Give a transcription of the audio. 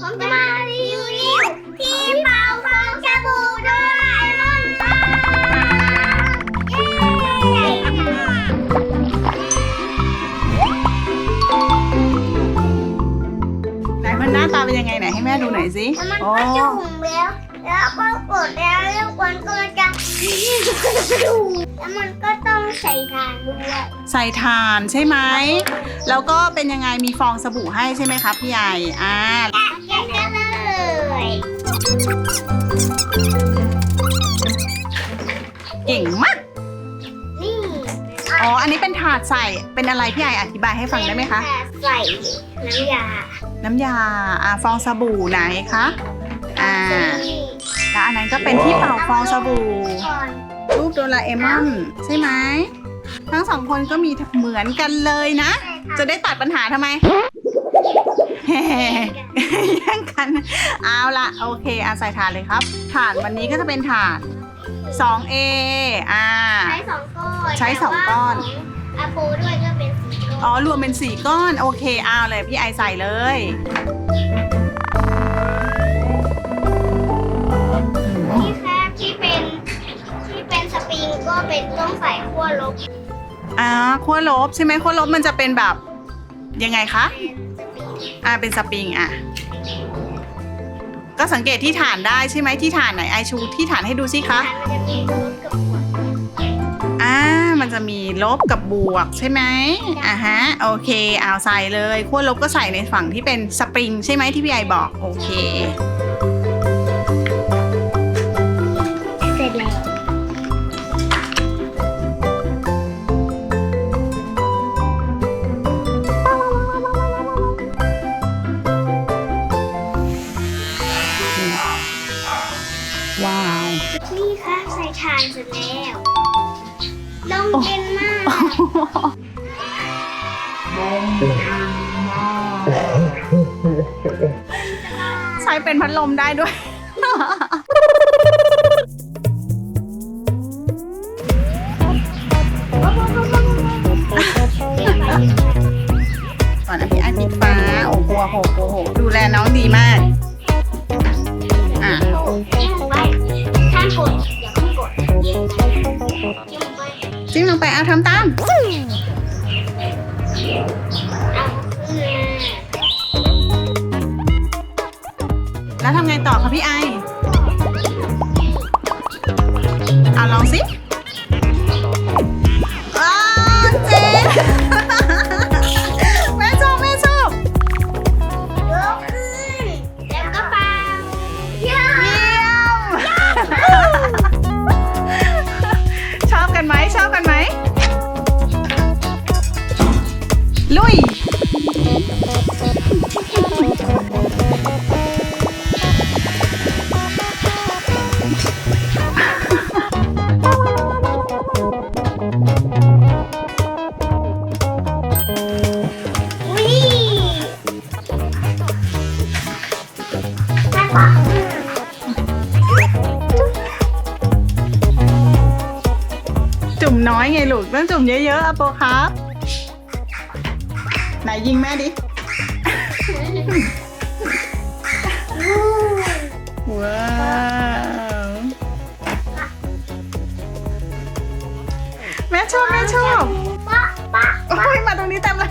ผมจะมารีวิวที่เป่าฟองสบู่โดราเอมอนค่ะเย้ไหนมันหน้าตาเป็นยังไงไหนให้แม่ดูหน่อยสิแล้วมันโอ้ก็จุ่มแล้ว แล้วก็กดแล้วแล้วมันก็จะแล้วมันก็ต้องใส่ทานด้วย ใส่ถ่านใช่ไหม แล้วก็เป็นยังไงมีฟองสบู่ให้ใช่ไหมครับพี่ใหญ่อ่าแกะกันเลยเก่งมาก นี่อ๋อ อันนี้เป็นถาดใส่ เป็นอะไรพี่ใหญ่อธิบายให้ฟังได้ไหมคะ ใส่น้ำยา น้ำยา อ่า ฟองสบู่ไหนคะ อ่านี่แล้ว อันนั้นก็เป็นที่เป่าฟองสบู่ก่อนรูปโดราเอมอนใช่ไหมทั้งสองคนก็มีเหมือนกันเลยนะ จะได้ตัดปัญหาทำไมแย่งกันเอาละโอเคอาใส่ถ่านเลยครับ ถ่านวันนี้ก็จะเป็นถ่าน 2A อ่าใช้สองก้อนใช้สองก้อนแต่ว่าของอาโปด้วยก็เป็นสีก้อนอ๋อรวมเป็น 4 ก้อน โอเคเอาเลยพี่ไอใส่เลย บอ่าขั้วลบใช่ไหมขั้วลบมันจะเป็นแบบยังไงคะอ่าเป็นสปริงอะก็สังเกตที่ฐานได้ใช่ไหมที่ฐานไหนไอชูที่ฐานให้ดูสิคะมันจะมีลบกับบวกอ่ามันจะมีลบกับบวกใช่ไหมอ่าฮะโอเคเอาใส่เลยขั้วลบก็ใส่ในฝั่งที่เป็นสปริงใช่ไหมที่พี่ไอบอกโอเค ว้าว นี่ค่ะใส่ถ่านเสร็จแล้วลมเย็นมากใช้เป็นพัดลมได้ด้วย ก่อนนะพี่ไอปิดฟ้า โอ้โหโอ้โหโอ้โหดูแลน้องดีมาก ห้ามกดอย่าเพิ่งกดจิ้มลงไปจิ้มลงไปเอาทำตามเอาขึ้นแล้วทำไงต่อคะพี่ไอเอาลองสิ อุ้ยน่ากว่าจุ่มน้อยไงลูกต้องจุ่มเยอะๆอะโปครับ ไหนยิงแม่ดิ แม่ชอบแม่ชอบปะปะโอ้ยมาตรงนี้เต็มเลย